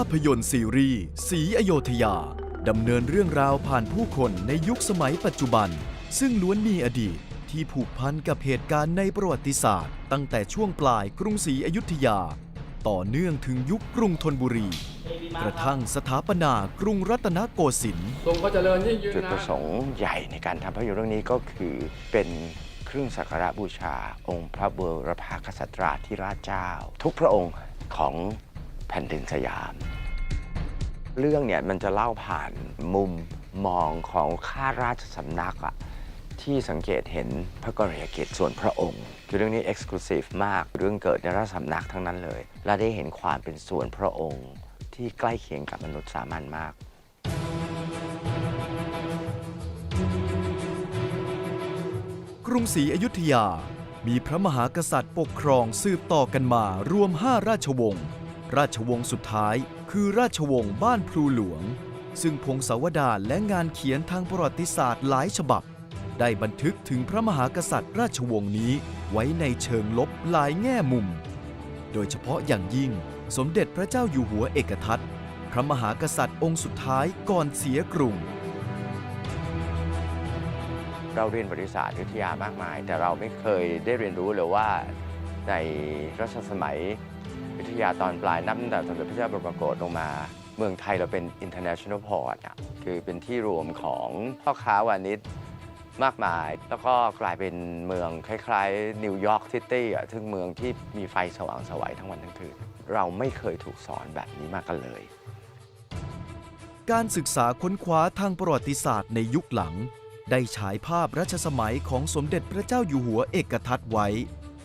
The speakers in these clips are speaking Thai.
าพยนตร์ซีรีส์สีอโยธยา ดำเนินเรื่องราวผ่านผู้คนในยุคสมัยปัจจุบัน ซึ่งล้วนมีอดีตที่ผูกพันกับเหตุการณ์ในประวัติศาสตร์ ตั้งแต่ช่วงปลายกรุงศรีอยุธยา ต่อเนื่องถึงยุคกรุงธนบุรี กระทั่งสถาปนากรุงรัตนโกสินทร์ทรงพระเจริญยิ่งยืนจุดประสงค์ใหญ่ในการทำภาพยนตร์เรื่องนี้ก็คือเป็นเครื่องสักการะบูชา องค์พระบรพากษัตราธิราชเจ้า ทุกพระองค์ของแผ่นดินสยาม เรื่องเนี่ยมันจะเล่าผ่านมุมมองของข้าราชสำนักอะที่สังเกตเห็นพระกรณียกิจส่วนพระองค์ คือเรื่องนี้เอ็กซ์คลูซีฟมากเรื่องเกิดในราชสำนักทั้งนั้นเลย และได้เห็นความเป็นส่วนพระองค์ ที่ใกล้เคียงกับมนุษย์สามัญมากกรุงศรีอยุธยา มีพระมหากษัตริย์ปกครองสืบต่อกันมา รวม5ราชวงศ์ ราชวงศ์สุดท้าย คือราชวงศ์บ้านพลูหลวง ซึ่งพงศาวดารและงานเขียนทางประวัติศาสตร์หลายฉบับ ได้บันทึกถึงพระมหากษัตริย์ราชวงศ์นี้ไว้ในเชิงลบหลายแง่มุม โดยเฉพาะอย่างยิ่งสมเด็จพระเจ้าอยู่หัวเอกทัตพระมหากษัตริย์องค์สุดท้ายก่อนเสียกรุงเราเรียนประวัติศาสตร์อยุธยามากมาย แต่เราไม่เคยได้เรียนรู้เลยว่าในรัชสมัย อยุธยาตอนปลายนับตั้งแต่สมเด็จพระเจ้าบรมโกศลงมา เมืองไทยเราเป็น international port อะคือเป็นที่รวมของพ่อค้าวานิชมากมาย แล้วก็กลายเป็นเมืองคล้ายๆ นิวยอร์กซิตี้อะซึ่งเมืองที่มีไฟสว่างสวัยทั้งวันทั้งคืน เราไม่เคยถูกสอนแบบนี้มากันเลย การศึกษาค้นคว้าทางประวัติศาสตร์ในยุคหลัง ได้ฉายภาพรัชสมัยของสมเด็จพระเจ้าอยู่หัวเอกทัตไว้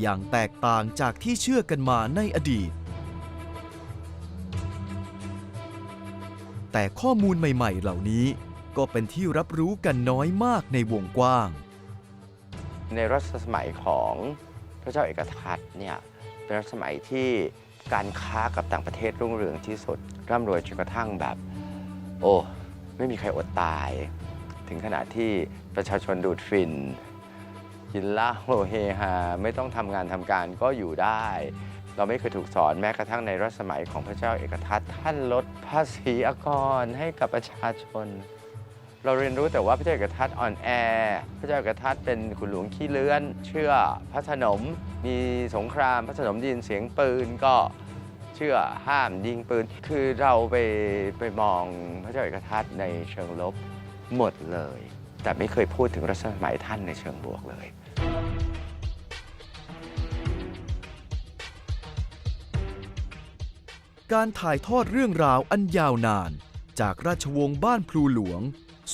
อย่างแตกต่างจากที่เชื่อกันมาในอดีต แต่ข้อมูลใหม่ๆ เหล่านี้ ก็เป็นที่รับรู้กันน้อยมากในวงกว้าง ในรัชสมัยของพระเจ้าเอกทัตเนี่ยเป็นรัชสมัยที่การค้ากับต่างประเทศรุ่งเรืองที่สุดร่ำรวยจนกระทั่งแบบ โอ้ ไม่มีใครอดตาย ถึงขนาดที่ประชาชนดูดฝิ่นกินเหล้าเฮฮาไม่ต้องทำงานทำการก็อยู่ได้ เราไม่เคยถูกสอนแม้กระทั่งในรัชสมัยของพระเจ้าเอกทัตท่านลดภาษีอากรให้กับประชาชน เราเรียนรู้แต่ว่าพระเจ้าเอกทัตอ่อนแอ พระเจ้าเอกทัตเป็นขุนหลวงขี้เลื้อน เชื่อพระสนม มีสงครามพระสนมยินเสียงปืนก็เชื่อห้ามยิงปืน คือเราไปไปมองพระเจ้าเอกทัตในเชิงลบหมดเลย แต่ไม่เคยพูดถึงรัชสมัยท่านในเชิงบวกเลย การถ่ายทอดเรื่องราวอันยาวนาน จากราชวงศ์บ้านพลูหลวง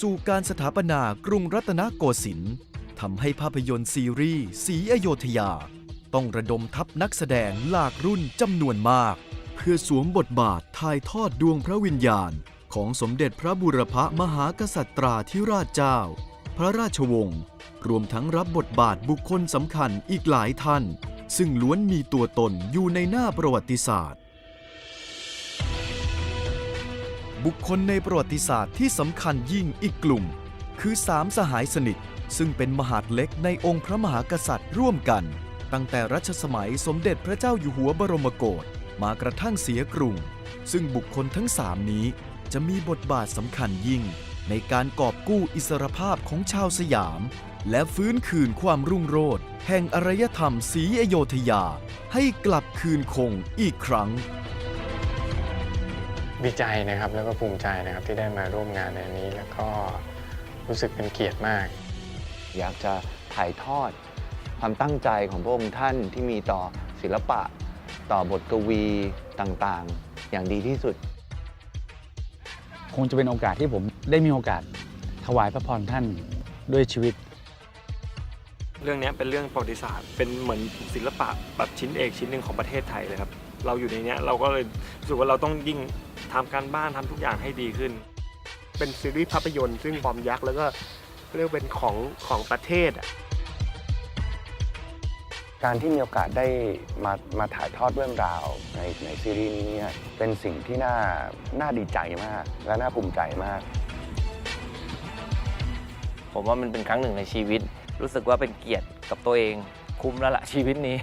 สู่การสถาปนากรุงรัตนโกสินทร์ทำให้ภาพยนตร์ซีรีส์สีอโยธยา ต้องระดมทัพนักแสดงหลากรุ่นจำนวนมาก เพื่อสวมบทบาทถ่ายทอดดวงพระวิญญาณ ของสมเด็จพระบุรพมหากษัตราธิราชเจ้า พระราชวงศ์รวมทั้งรับบทบาทบุคคลสำคัญอีกหลายท่าน ซึ่งล้วนมีตัวตนอยู่ในหน้าประวัติศาสตร์ บุคคลในประวัติศาสตร์ที่สำคัญยิ่งอีกกลุ่ม คือสามสหายสนิท ซึ่งเป็นมหาดเล็กในองค์พระมหากษัตริย์ร่วมกัน ตั้งแต่รัชสมัยสมเด็จพระเจ้าอยู่หัวบรมโกศมากระทั่งเสียกรุง ซึ่งบุคคลทั้งสามนี้จะมีบทบาทสำคัญยิ่ง ในการกอบกู้อิสรภาพของชาวสยาม และฟื้นคืนความรุ่งโรจน์แห่งอารยธรรมศรีอโยธยา ให้กลับคืนคงอีกครั้ง ดีใจนะครับแล้วก็ภูมิใจนะครับที่ได้มาร่วมงานในนี้ แล้วก็รู้สึกเป็นเกียรติมาก อยากจะถ่ายทอดความตั้งใจของพระองค์ท่านที่มีต่อศิลปะ ต่อบทกวีต่างๆ อย่างดีที่สุด คงจะเป็นโอกาสที่ผมได้มีโอกาสถวายพระพรท่านด้วยชีวิต เรื่องเนี้ยเป็นเรื่องประวัติศาสตร์ เป็นเหมือนศิลปะแบบชิ้นเอกชิ้นหนึ่งของประเทศไทยเลยครับ เราอยู่ในเนี้ยเราก็เลยรู้สึกว่าเราต้องยิ่ง ทำการบ้านทำทุกอย่างให้ดีขึ้น เป็นซีรีส์ภาพยนตร์ซึ่งฟอร์มยักษ์แล้วก็เรียกว่าเป็นของของประเทศอะการที่มีโอกาสได้มามาถ่ายทอดเรื่องราวในในซีรีส์นี้เนี่ยเป็นสิ่งที่น่าน่าดีใจมาก และน่าภูมิใจมาก ผมว่ามันเป็นครั้งหนึ่งในชีวิต รู้สึกว่าเป็นเกียรติกับตัวเอง คุ้มแล้วละชีวิตนี้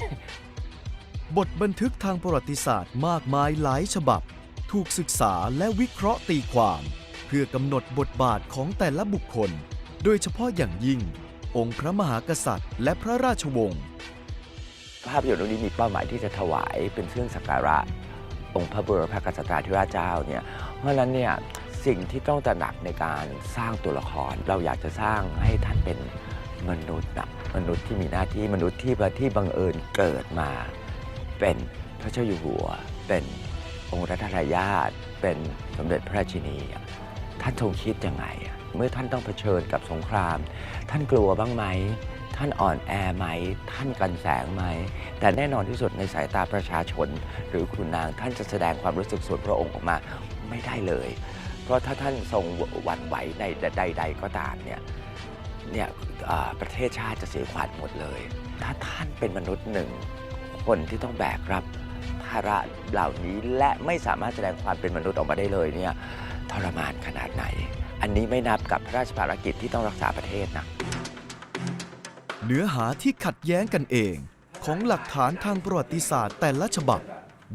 บทบันทึกทางประวัติศาสตร์มากมายหลายฉบับ ถูกศึกษาและวิเคราะห์ตีความ เพื่อกำหนดบทบาทของแต่ละบุคคล โดยเฉพาะอย่างยิ่ง องค์พระมหากษัตริย์ และพระราชวงศ์ภาพยนตร์เรื่องนี้มีเป้าหมายที่จะถวายเป็นเครื่องสักการะ องค์พระบรมพระกษัตริย์ธิราชเจ้าเนี่ยเพราะฉะนั้นเนี่ยสิ่งที่ต้องตระหนักในการสร้างตัวละคร เราอยากจะสร้างให้ท่านเป็นมนุษย์นะมนุษย์ที่มีหน้าที่มนุษย์ที่ที่บังเอิญเกิดมา เป็นพระเจ้าอยู่หัวเป็น องค์รัตนายาตเป็นสมเด็จพระราชินี ท่านทรงคิดยังไง เมื่อท่านต้องเผชิญกับสงคราม ท่านกลัวบ้างไหม ท่านอ่อนแอไหม ท่านกันแสงไหม แต่แน่นอนที่สุดในสายตาประชาชน หรือคุณนางท่านจะแสดงความรู้สึกส่วนพระองค์ออกมาไม่ได้เลย เพราะถ้าท่านทรงหวั่นไหวในใด ๆ ก็ตามเนี่ยเนี่ยประเทศชาติจะเสียขวัญหมดเลย ถ้าท่านเป็นมนุษย์หนึ่ง คนที่ต้องแบกรับ ภาระเหล่านี้และไม่สามารถแสดงความเป็นมนุษย์ออกมาได้เลยเนี่ยทรมานขนาดไหน อันนี้ไม่นับกับพระราชภารกิจที่ต้องรักษาประเทศนะ เนื้อหาที่ขัดแย้งกันเองของหลักฐานทางประวัติศาสตร์แต่ละฉบับ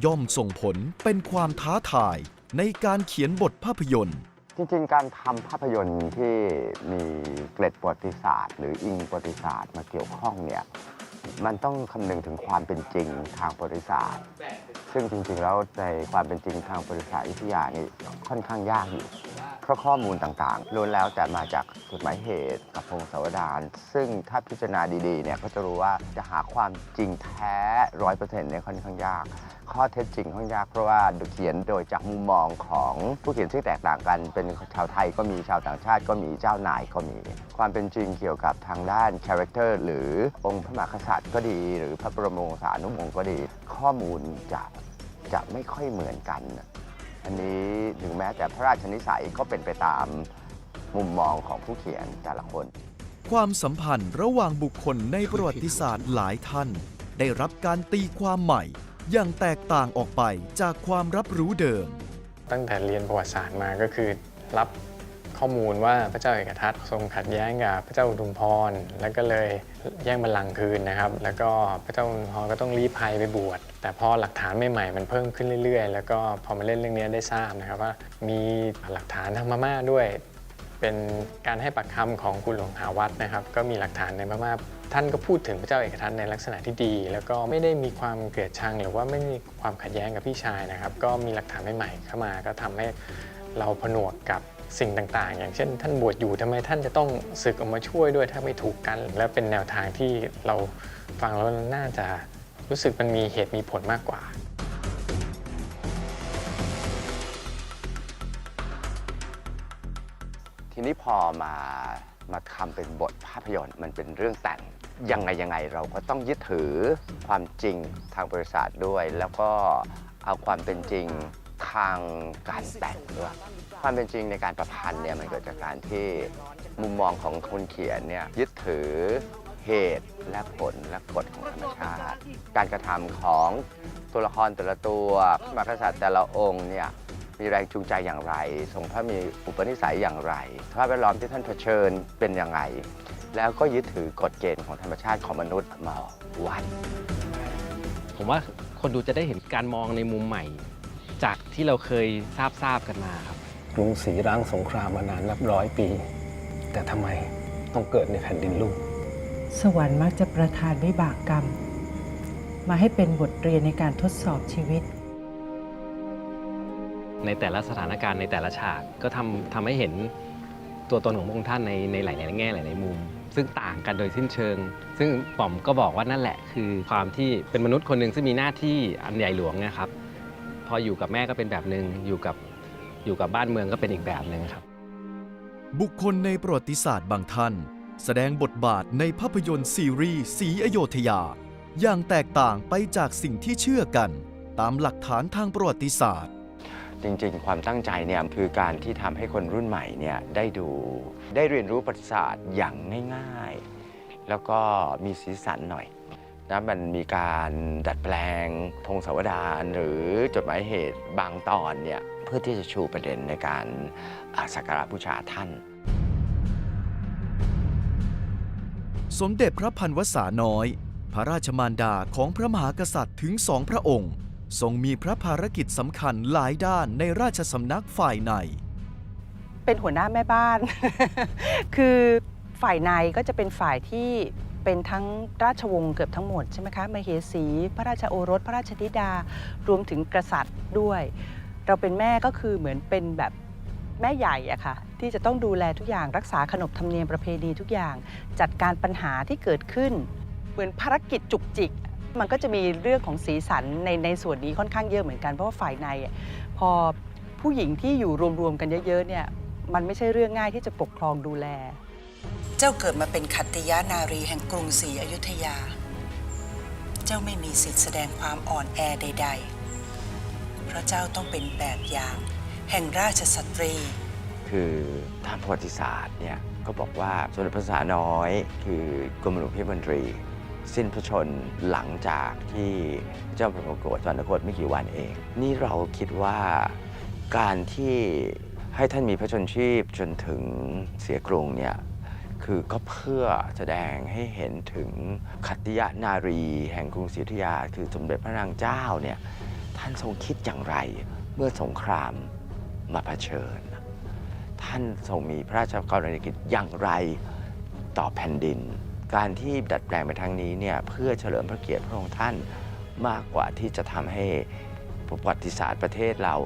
ย่อมส่งผลเป็นความท้าทายในการเขียนบทภาพยนตร์ จริงๆ การทำภาพยนตร์ที่มีเกร็ดประวัติศาสตร์ หรืออิงประวัติศาสตร์มาเกี่ยวข้องเนี่ย มันต้องคำนึงถึงความเป็นจริงทางบริษัทซึ่งจริงๆแล้วในความเป็นจริงทางบริษัทวิทยานี่ค่อนข้างยากอยู่ เพราะข้อมูลต่างๆล้วนแล้วแต่มาจากจดหมายเหตุกับพงศาวดาร ซึ่งถ้าพิจารณาดีๆเนี่ยก็จะรู้ว่าจะหาความจริงแท้ร้อยเปอร์เซ็นต์เนี่ยค่อนข้างยาก ข้อเท็จจริงค่อนข้างยากเพราะว่าเขียนโดยจากมุมมองของผู้เขียนที่แตกต่างกัน เป็นชาวไทยก็มีชาวต่างชาติก็มีเจ้านายก็มี ความเป็นจริงเกี่ยวกับทางด้านคาแรคเตอร์หรือองค์พระมหากษัตริย์ก็ดี หรือพระบรมวงศานุวงศ์ก็ดี ข้อมูลจะจะไม่ค่อยเหมือนกัน อันนี้ถึงแม้แต่พระราชนิสัยก็เป็นไปตามมุมมองของผู้เขียนแต่ละคน ความสัมพันธ์ระหว่างบุคคลในประวัติศาสตร์หลายท่าน ได้รับการตีความใหม่ อย่างแตกต่างออกไปจากความรับรู้เดิม ตั้งแต่เรียนประวัติศาสตร์มาก็คือรับ ข้อมูลว่าพระเจ้าเอกทัตทรงขัดแย้งกับพระเจ้าอุทุมพร แล้วก็เลยแย่งบัลลังก์คืนนะครับ แล้วก็พระเจ้าอุทุมพรก็ต้องรีภัยไปบวช แต่พอหลักฐานใหม่ๆมันเพิ่มขึ้นเรื่อยๆ แล้วก็พอมาเล่นเรื่องนี้ได้ทราบนะครับว่ามีหลักฐานทางมาม่าด้วย เป็นการให้ปากคำของคุณหลวงหาวัดนะครับ ก็มีหลักฐานในพม่าท่านก็พูดถึงพระเจ้าเอกทัตในลักษณะที่ดี แล้วก็ไม่ได้มีความเกลียดชัง หรือว่าไม่มีความขัดแย้งกับพี่ชายนะครับ ก็มีหลักฐานใหม่ๆเข้ามาก็ทำให้เราผนวกกับ สิ่งต่างๆ อย่างเช่น ท่านบวชอยู่ทำไมท่านจะต้องศึกออกมาช่วยด้วยถ้าไม่ถูกกัน และเป็นแนวทางที่เราฟังแล้วน่าจะรู้สึกมันมีเหตุมีผลมากกว่าทีนี้พอมามาทำเป็นบทภาพยนตร์มันเป็นเรื่องแต่งยังไงยังไงเราก็ต้องยึดถือความจริงทางบริษัทด้วย แล้วก็เอาความเป็นจริงทางการแต่งด้วย ความเป็นจริงในการประพันธ์เนี่ยมันเกิดจากการที่มุมมองของคนเขียนเนี่ยยึดถือเหตุและผลและกฎของธรรมชาติ การกระทำของตัวละครแต่ละตัวพระมหากษัตริย์แต่ละองค์เนี่ยมีแรงจูงใจอย่างไรทรงพระมีอุปนิสัยอย่างไรสภาพแวดล้อมที่ท่านเผชิญเป็นยังไงแล้วก็ยึดถือกฎเกณฑ์ของธรรมชาติของมนุษย์มาวัดผมว่าคนดูจะได้เห็นการมองในมุมใหม่ จากที่เราเคยทราบทราบๆกันมาครับ กรุงศรีร้างสงครามมานานนับร้อยปี แต่ทำไมต้องเกิดในแผ่นดินลูก สวรรค์มักจะประทานวิบากกรรม มาให้เป็นบทเรียนในการทดสอบชีวิต ในแต่ละสถานการณ์ในแต่ละฉากก็ทำทำให้เห็นตัวตนของพระองค์ท่านในในหลาย ๆ แง่หลาย ๆ มุม ซึ่งต่างกันโดยสิ้นเชิง ซึ่งป๋อมก็บอกว่านั่นแหละคือความที่เป็นมนุษย์คนหนึ่งซึ่งมีหน้าที่อันใหญ่หลวงนะครับ พออยู่กับแม่ก็เป็นแบบหนึ่งอยู่กับ อยู่กับบ้านเมืองก็เป็นอีกแบบหนึ่งครับ บุคคลในประวัติศาสตร์บางท่าน แสดงบทบาทในภาพยนตร์ซีรีส์สีอโยธยา อย่างแตกต่างไปจากสิ่งที่เชื่อกัน ตามหลักฐานทางประวัติศาสตร์ จริงๆ ความตั้งใจเนี่ยคือการที่ทำให้คนรุ่นใหม่เนี่ยได้ดู ได้เรียนรู้ประวัติศาสตร์อย่างง่าย ๆ แล้วก็มีสีสันหน่อยนะมันมีการดัดแปลงธงสาวดารหรือจดหมายเหตุบางตอนเนี่ย เพื่อที่จะชูประเด็นในการอ่าสักการะบูชาท่าน สมเด็จพระพันวษาน้อย พระราชมารดาของพระมหากษัตริย์ถึงสองพระองค์ ทรงมีพระภารกิจสำคัญหลายด้านในราชสำนักฝ่ายใน เป็นหัวหน้าแม่บ้าน คือฝ่ายในก็จะเป็นฝ่ายที่เป็นทั้งราชวงศ์เกือบทั้งหมดใช่ไหมคะมเหสี พระราชโอรส พระราชธิดา รวมถึงกษัตริย์ด้วย เราเป็นแม่ก็คือเหมือนเป็นแบบแม่ใหญ่อะค่ะที่จะต้องดูแลทุกอย่างรักษาขนบธรรมเนียมประเพณีทุกอย่าง จัดการปัญหาที่เกิดขึ้น เหมือนภารกิจจุกจิก มันก็จะมีเรื่องของสีสันในในส่วนนี้ค่อนข้างเยอะเหมือนกันเพราะว่าฝ่ายในพอผู้หญิงที่อยู่รวมๆกันเยอะๆเนี่ยมันไม่ใช่เรื่องง่ายที่จะปกครองดูแล เจ้าเกิดมาเป็นขัตติยานารีแห่งกรุงศรีอยุธยา เจ้าไม่มีสิทธิ์แสดงความอ่อนแอใด ๆ ระเจ้าต้องเป็นแบบอย่าง แห่งราชสตรี คือทางประวัติศาสตร์เนี่ยก็บอกว่าสมเด็จพระสาน้อย คือกรมหลวงพิมนตรี สิ้นพระชนหลังจากที่เจ้าพระมงกุฎสวรรคตไม่กี่วันเอง นี่เราคิดว่าการที่ให้ท่านมีพระชนชีพจนถึงเสียกรุงเนี่ยคือก็เพื่อแสดงให้เห็นถึงขัตติยนารี แห่งกรุงศรีอยุธยา คือสมเด็จพระนางเจ้าเนี่ยานทรงคิดอย่างไรเมื่อสงครามมาเผชิญ ท่านทรงมีพระราชกรณียกิจอย่างไรต่อแผ่นดิน การที่ดัดแปลงไปทางนี้เนี่ยเพื่อเฉลิมพระเกียรติพระองค์ท่านมากกว่าที่จะทำให้ประวัติศาสตร์ประเทศเรา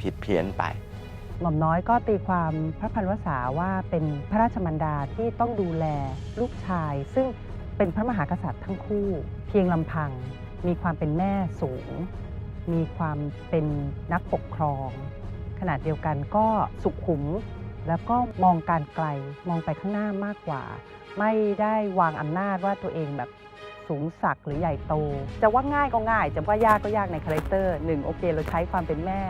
ผิดเพี้ยนไป หม่อมน้อยก็ตีความพระพันวษาว่าเป็นพระราชมันดาที่ต้องดูแลลูกชาย ซึ่งเป็นพระมหากษัตริย์ทั้งคู่ เพียงลำพัง มีความเป็นแม่สูง มีความเป็นนักปกครองขณะเดียวกันก็สุขุม แล้วก็มองการไกลมองไปข้างหน้ามากกว่า ไม่ได้วางอำนาจว่าตัวเองแบบสูงสักหรือใหญ่โต จะว่าง่ายก็ง่าย จะว่ายากก็ยากในคาแรคเตอร์หนึ่งโอเค เราใช้ความเป็นแม่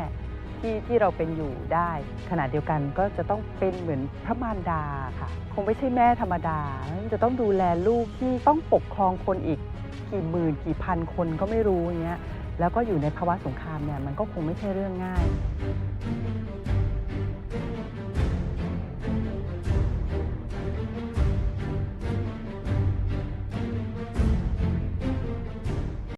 ที่ที่เราเป็นอยู่ได้ ขณะเดียวกันก็จะต้องเป็นเหมือนพระมารดาค่ะ คงไม่ใช่แม่ธรรมดา จะต้องดูแลลูกที่ต้องปกครองคนอีกกี่หมื่นกี่พันคนก็ไม่รู้อย่างเงี้ยแล้วก็อยู่ในภาวะสงครามเนี่ยมันก็คงไม่ใช่เรื่องง่าย